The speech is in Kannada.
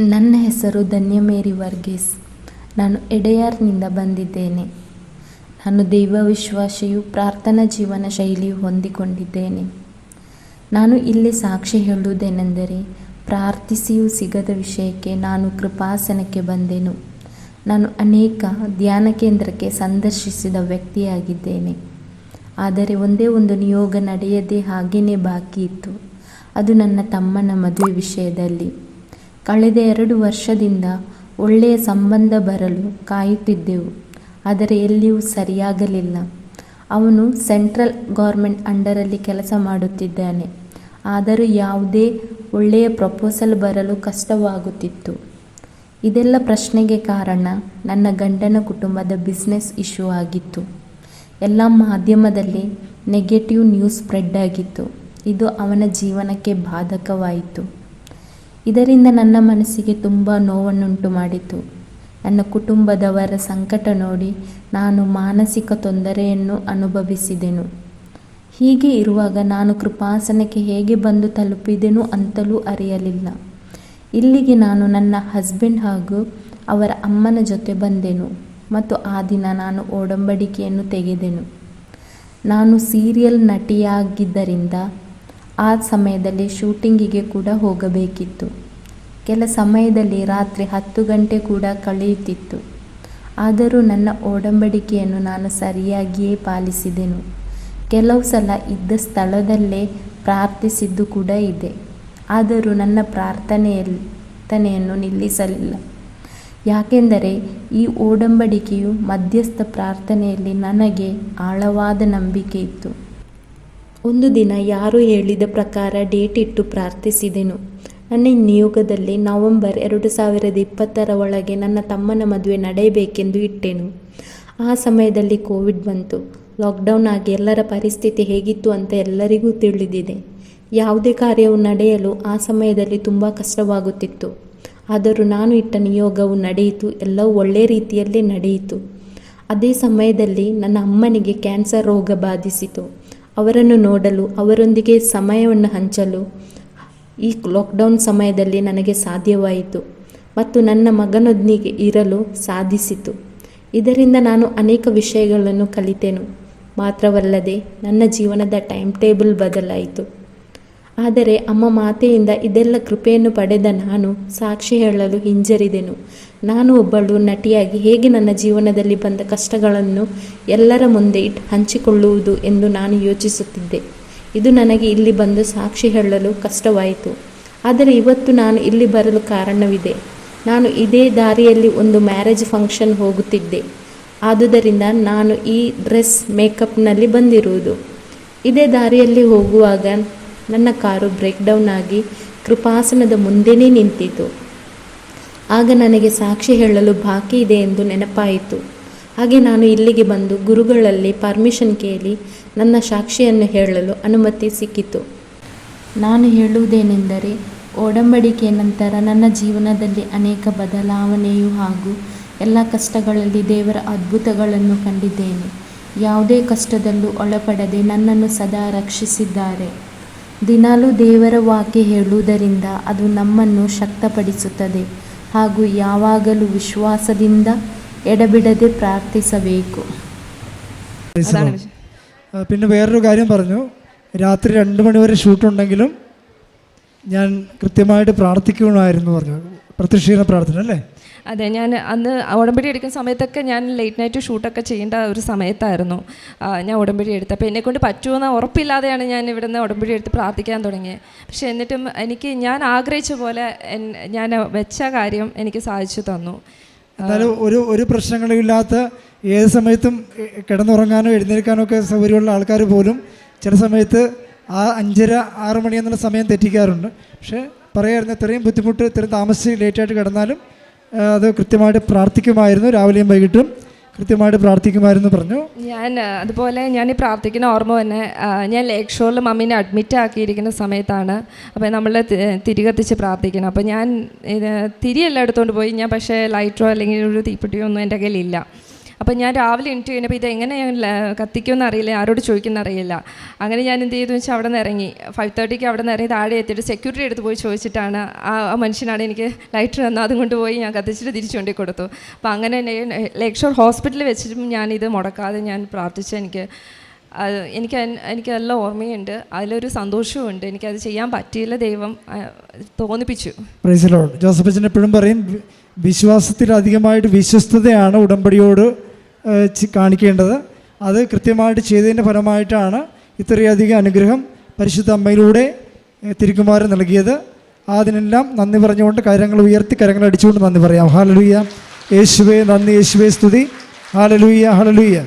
ನನ್ನ ಹೆಸರು ಧನ್ಯಮೇರಿ ವರ್ಗೀಸ್. ನಾನು ಎಡೆಯಾರ್ನಿಂದ ಬಂದಿದ್ದೇನೆ. ನಾನು ದೈವ ವಿಶ್ವಾಸಿಯು ಪ್ರಾರ್ಥನಾ ಜೀವನ ಶೈಲಿಯು ಹೊಂದಿಕೊಂಡಿದ್ದೇನೆ. ನಾನು ಇಲ್ಲಿ ಸಾಕ್ಷಿ ಹೇಳುವುದೇನೆಂದರೆ, ಪ್ರಾರ್ಥಿಸಿಯೂ ಸಿಗದ ವಿಷಯಕ್ಕೆ ನಾನು ಕೃಪಾಸನಕ್ಕೆ ಬಂದೆನು. ನಾನು ಅನೇಕ ಧ್ಯಾನ ಕೇಂದ್ರಕ್ಕೆ ಸಂದರ್ಶಿಸಿದ ವ್ಯಕ್ತಿಯಾಗಿದ್ದೇನೆ. ಆದರೆ ಒಂದೇ ಒಂದು ನಿಯೋಗ ನಡೆಯದೆ ಹಾಗೇನೇ ಬಾಕಿ ಇತ್ತು. ಅದು ನನ್ನ ತಮ್ಮನ ಮದುವೆ ವಿಷಯದಲ್ಲಿ. ಕಳೆದ ಎರಡು ವರ್ಷದಿಂದ ಒಳ್ಳೆಯ ಸಂಬಂಧ ಬರಲು ಕಾಯುತ್ತಿದ್ದೆವು. ಆದರೆ ಎಲ್ಲಿಯೂ ಸರಿಯಾಗಲಿಲ್ಲ. ಅವನು ಸೆಂಟ್ರಲ್ ಗೌರ್ಮೆಂಟ್ ಅಂಡರಲ್ಲಿ ಕೆಲಸ ಮಾಡುತ್ತಿದ್ದಾನೆ. ಆದರೂ ಯಾವುದೇ ಒಳ್ಳೆಯ ಪ್ರಪೋಸಲ್ ಬರಲು ಕಷ್ಟವಾಗುತ್ತಿತ್ತು. ಇದೆಲ್ಲ ಪ್ರಶ್ನೆಗೆ ಕಾರಣ ನನ್ನ ಗಂಡನ ಕುಟುಂಬದ ಬಿಸ್ನೆಸ್ ಇಶ್ಯೂ ಆಗಿತ್ತು. ಎಲ್ಲ ಮಾಧ್ಯಮದಲ್ಲಿ ನೆಗೆಟಿವ್ ನ್ಯೂಸ್ ಸ್ಪ್ರೆಡ್ ಆಗಿತ್ತು. ಇದು ಅವನ ಜೀವನಕ್ಕೆ ಬಾಧಕವಾಯಿತು. ಇದರಿಂದ ನನ್ನ ಮನಸ್ಸಿಗೆ ತುಂಬ ನೋವನ್ನುಂಟು ಮಾಡಿತು. ನನ್ನ ಕುಟುಂಬದವರ ಸಂಕಟ ನೋಡಿ ನಾನು ಮಾನಸಿಕ ತೊಂದರೆಯನ್ನು ಅನುಭವಿಸಿದೆನು. ಹೀಗೆ ಇರುವಾಗ ನಾನು ಕೃಪಾಸನಕ್ಕೆ ಹೇಗೆ ಬಂದು ತಲುಪಿದೆನು ಅಂತಲೂ ಅರಿಯಲಿಲ್ಲ. ಇಲ್ಲಿಗೆ ನಾನು ನನ್ನ ಹಸ್ಬೆಂಡ್ ಹಾಗೂ ಅವರ ಅಮ್ಮನ ಜೊತೆ ಬಂದೆನು ಮತ್ತು ಆ ದಿನ ನಾನು ಓಡಂಬಡಿಕೆಯನ್ನು ತೆಗೆದೆನು. ನಾನು ಸೀರಿಯಲ್ ನಟಿಯಾಗಿದ್ದರಿಂದ ಆ ಸಮಯದಲ್ಲಿ ಶೂಟಿಂಗಿಗೆ ಕೂಡ ಹೋಗಬೇಕಿತ್ತು. ಕೆಲ ಸಮಯದಲ್ಲಿ ರಾತ್ರಿ ಹತ್ತು ಗಂಟೆ ಕೂಡ ಕಳೆಯುತ್ತಿತ್ತು. ಆದರೂ ನನ್ನ ಒಡಂಬಡಿಕೆಯನ್ನು ನಾನು ಸರಿಯಾಗಿಯೇ ಪಾಲಿಸಿದೆನು. ಕೆಲವು ಸಲ ಇದ್ದ ಸ್ಥಳದಲ್ಲೇ ಪ್ರಾರ್ಥಿಸಿದ್ದು ಕೂಡ ಇದೆ. ಆದರೂ ನನ್ನ ಪ್ರಾರ್ಥನೆಯನ್ನು ನಿಲ್ಲಿಸಲಿಲ್ಲ. ಯಾಕೆಂದರೆ ಈ ಓಡಂಬಡಿಕೆಯು ಮಧ್ಯಸ್ಥ ಪ್ರಾರ್ಥನೆಯಲ್ಲಿ ನನಗೆ ಆಳವಾದ ನಂಬಿಕೆ ಇತ್ತು. ಒಂದು ದಿನ ಯಾರು ಹೇಳಿದ ಪ್ರಕಾರ ಡೇಟ್ ಇಟ್ಟು ಪ್ರಾರ್ಥಿಸಿದೆನು. ನನ್ನ ನಿಯೋಗದಲ್ಲಿ ನವೆಂಬರ್ ಎರಡು ಸಾವಿರದ ಇಪ್ಪತ್ತರ ಒಳಗೆ ನನ್ನ ತಮ್ಮನ ಮದುವೆ ನಡೆಯಬೇಕೆಂದು ಇಟ್ಟೆನು. ಆ ಸಮಯದಲ್ಲಿ ಕೋವಿಡ್ ಬಂತು. ಲಾಕ್ಡೌನ್ ಆಗಿ ಎಲ್ಲರ ಪರಿಸ್ಥಿತಿ ಹೇಗಿತ್ತು ಅಂತ ಎಲ್ಲರಿಗೂ ತಿಳಿದಿದೆ. ಯಾವುದೇ ಕಾರ್ಯವು ನಡೆಯಲು ಆ ಸಮಯದಲ್ಲಿ ತುಂಬ ಕಷ್ಟವಾಗುತ್ತಿತ್ತು. ಆದರೂ ನಾನು ಇಟ್ಟ ನಿಯೋಗವು ನಡೆಯಿತು. ಎಲ್ಲವೂ ಒಳ್ಳೆಯ ರೀತಿಯಲ್ಲೇ ನಡೆಯಿತು. ಅದೇ ಸಮಯದಲ್ಲಿ ನನ್ನ ಅಮ್ಮನಿಗೆ ಕ್ಯಾನ್ಸರ್ ರೋಗ ಬಾಧಿಸಿತು. ಅವರನ್ನು ನೋಡಲು, ಅವರೊಂದಿಗೆ ಸಮಯವನ್ನು ಹಂಚಲು. ಈ ಲಾಕ್ಡೌನ್ ಸಮಯದಲ್ಲಿ ನನಗೆ ಸಾಧ್ಯವಾಯಿತು ಮತ್ತು ನನ್ನ ಮಗನೊಂದಿಗೆ ಇರಲು ಸಾಧಿಸಿತು. ಇದರಿಂದ ನಾನು ಅನೇಕ ವಿಷಯಗಳನ್ನು ಕಲಿತೆನು. ಮಾತ್ರವಲ್ಲದೆ, ನನ್ನ ಜೀವನದ ಟೈಮ್ ಟೇಬಲ್ ಬದಲಾಯಿತು. ಆದರೆ ಅಮ್ಮ ಮಾತೆಯಿಂದ ಇದೆಲ್ಲ ಕೃಪೆಯನ್ನು ಪಡೆದ ನಾನು ಸಾಕ್ಷಿ ಹೇಳಲು ಹಿಂಜರಿದೆನು. ನಾನು ಒಬ್ಬಳು ನಟಿಯಾಗಿ ಹೇಗೆ ನನ್ನ ಜೀವನದಲ್ಲಿ ಬಂದ ಕಷ್ಟಗಳನ್ನು ಎಲ್ಲರ ಮುಂದೆ ಇಟ್ಟು ಹಂಚಿಕೊಳ್ಳುವುದು ಎಂದು ನಾನು ಯೋಚಿಸುತ್ತಿದ್ದೆ. ಇದು ನನಗೆ ಇಲ್ಲಿ ಬಂದು ಸಾಕ್ಷಿ ಹೇಳಲು ಕಷ್ಟವಾಯಿತು. ಆದರೆ ಇವತ್ತು ನಾನು ಇಲ್ಲಿ ಬರಲು ಕಾರಣವಿದೆ. ನಾನು ಇದೇ ದಾರಿಯಲ್ಲಿ ಒಂದು ಮ್ಯಾರೇಜ್ ಫಂಕ್ಷನ್ ಹೋಗುತ್ತಿದ್ದೆ. ಆದುದರಿಂದ ನಾನು ಈ ಡ್ರೆಸ್ ಮೇಕಪ್ನಲ್ಲಿ ಬಂದಿರುವುದು. ಇದೇ ದಾರಿಯಲ್ಲಿ ಹೋಗುವಾಗ ನನ್ನ ಕಾರು ಬ್ರೇಕ್ ಡೌನ್ ಆಗಿ ಕೃಪಾಸನದ ಮುಂದೆನೇ ನಿಂತಿತು. ಆಗ ನನಗೆ ಸಾಕ್ಷಿ ಹೇಳಲು ಬಾಕಿ ಇದೆ ಎಂದು ನೆನಪಾಯಿತು. ಹಾಗೆ ನಾನು ಇಲ್ಲಿಗೆ ಬಂದು ಗುರುಗಳಲ್ಲಿ ಪರ್ಮಿಷನ್ ಕೇಳಿ ನನ್ನ ಸಾಕ್ಷಿಯನ್ನು ಹೇಳಲು ಅನುಮತಿ ಸಿಕ್ಕಿತು. ನಾನು ಹೇಳುವುದೇನೆಂದರೆ ಒಡಂಬಡಿಕೆಯ ನಂತರ ನನ್ನ ಜೀವನದಲ್ಲಿ ಅನೇಕ ಬದಲಾವಣೆಯು ಹಾಗೂ ಎಲ್ಲ ಕಷ್ಟಗಳಲ್ಲಿ ದೇವರ ಅದ್ಭುತಗಳನ್ನು ಕಂಡಿದ್ದೇನೆ. ಯಾವುದೇ ಕಷ್ಟದಲ್ಲೂ ಒಳಪಡದೆ ನನ್ನನ್ನು ಸದಾ ರಕ್ಷಿಸಿದ್ದಾರೆ. ದಿನಾಲೂ ದೇವರ ವಾಕ್ಯ ಹೇಳುವುದರಿಂದ ಅದು ನಮ್ಮನ್ನು ಶಕ್ತಪಡಿಸುತ್ತದೆ ಹಾಗೂ ಯಾವಾಗಲೂ ವಿಶ್ವಾಸದಿಂದ ಎಡಬಿಡದೆ ಪ್ರಾರ್ಥಿಸಬೇಕು. പിന്നെ വേറൊരു കാര്യം പറഞ്ഞു. രാത്രി രണ്ട് മണിവരെ ഷൂട്ടുണ്ടെങ്കിലും ഞാൻ കൃത്യമായിട്ട് പ്രാർത്ഥിക്കണമായിരുന്നു പറഞ്ഞു പ്രത്യക്ഷീണ പ്രാർത്ഥന അല്ലേ? അതെ ഞാൻ അന്ന് ഉടമ്പടി എടുക്കുന്ന സമയത്തൊക്കെ ഞാൻ ലേറ്റ് നൈറ്റ് ഷൂട്ടൊക്കെ ചെയ്യേണ്ട ഒരു സമയത്തായിരുന്നു. ഞാൻ ഉടമ്പടി എടുത്തത്. അപ്പോൾ എന്നെക്കൊണ്ട് പറ്റുമെന്ന് ഉറപ്പില്ലാതെയാണ് ഞാൻ ഇവിടുന്ന് ഉടമ്പടി എടുത്ത് പ്രാർത്ഥിക്കാൻ തുടങ്ങിയത് പക്ഷെ എന്നിട്ടും എനിക്ക് ഞാൻ ആഗ്രഹിച്ച പോലെ ഞാൻ വെച്ച കാര്യം എനിക്ക് സാധിച്ചു തന്നു. എന്നാലും ഒരു ഒരു പ്രശ്നങ്ങളുമില്ലാത്ത ഏത് സമയത്തും കിടന്നുറങ്ങാനോ എഴുന്നേൽക്കാനോ ഒക്കെ സൗകര്യമുള്ള ആൾക്കാർ പോലും ചില സമയത്ത് ആ അഞ്ചര ആറ് മണി എന്നുള്ള സമയം തെറ്റിക്കാറുണ്ട്. പക്ഷേ പറയായിരുന്നു ഇത്രയും ബുദ്ധിമുട്ട് ഇത്രയും താമസിച്ച് ലേറ്റായിട്ട് കിടന്നാലും അത് കൃത്യമായിട്ട് പ്രാർത്ഥിക്കുമായിരുന്നു. രാവിലെയും വൈകിട്ടും കൃത്യമായിട്ട് പ്രാർത്ഥിക്കുമായിരുന്നു പറഞ്ഞു. ഞാൻ അതുപോലെ ഞാൻ ഈ പ്രാർത്ഥിക്കുന്ന ഓർമ്മ തന്നെ ഞാൻ ലേക്ക് ഷോറിൽ മമ്മീനെ അഡ്മിറ്റ് ആക്കിയിരിക്കുന്ന സമയത്താണ്. അപ്പോൾ നമ്മൾ തിരി പ്രാർത്ഥിക്കണം. അപ്പോൾ ഞാൻ തിരിയെല്ലാം എടുത്തുകൊണ്ട് പോയി. ഞാൻ പക്ഷേ ലൈറ്ററോ അല്ലെങ്കിൽ ഒരു തീപ്പെട്ടിയോ ഒന്നും എന്റെ കയ്യിലില്ല അപ്പോൾ ഞാൻ രാവിലെ എണീറ്റ് കഴിഞ്ഞപ്പോൾ ഇത് എങ്ങനെ ഞാൻ കത്തിക്കുമെന്ന് അറിയില്ല ആരോട് ചോദിക്കുന്ന അറിയില്ല. അങ്ങനെ ഞാൻ എന്ത് ചെയ്തു വെച്ചാൽ അവിടെ നിന്ന് ഇറങ്ങി. ഫൈവ് തേർട്ടിക്ക് അവിടെ നിന്ന് ഇറങ്ങി താഴെ എത്തിയിട്ട് സെക്യൂരിറ്റി എടുത്ത് പോയി ചോദിച്ചിട്ടാണ് ആ മനുഷ്യനാണ് എനിക്ക് ലൈറ്റർ തന്നത് അതും കൊണ്ടുപോയി ഞാൻ കത്തിച്ചിട്ട് തിരിച്ചു കൊണ്ടു കൊടുത്തു. അപ്പോൾ അങ്ങനെ ലേക്ക് ഷോർ ഹോസ്പിറ്റലിൽ വെച്ചിട്ടും ഇത് മുടക്കാതെ ഞാൻ പ്രാർത്ഥിച്ചു. എനിക്ക് എനിക്ക് എനിക്ക് നല്ല ഓർമ്മയുണ്ട്. അതിലൊരു സന്തോഷവും ഉണ്ട്. എനിക്കത് ചെയ്യാൻ പറ്റിയില്ല ദൈവം തോന്നിപ്പിച്ചു. ജോസഫ് എപ്പോഴും പറയും വിശ്വാസത്തിൽ അധികമായിട്ട് വിശ്വസ്തതയാണ് ഉടമ്പടിയോട് കാണിക്കേണ്ടത്. അത് കൃത്യമായിട്ട് ചെയ്തതിന്റെ ഫലമായിട്ടാണ് ഇത്രയധികം അനുഗ്രഹം പരിശുദ്ധ അമ്മയിലൂടെ തിരുക്കുമാരൻ നൽകിയത്. അതിനെല്ലാം നന്ദി പറഞ്ഞുകൊണ്ട് കരങ്ങൾ ഉയർത്തി കരങ്ങൾ അടിച്ചുകൊണ്ട് നന്ദി പറയാം. ഹാലലുയ്യ യേശുവേ നന്ദി യേശുവേ സ്തുതി. ഹാലലുയ്യ ഹാലലുയ്യ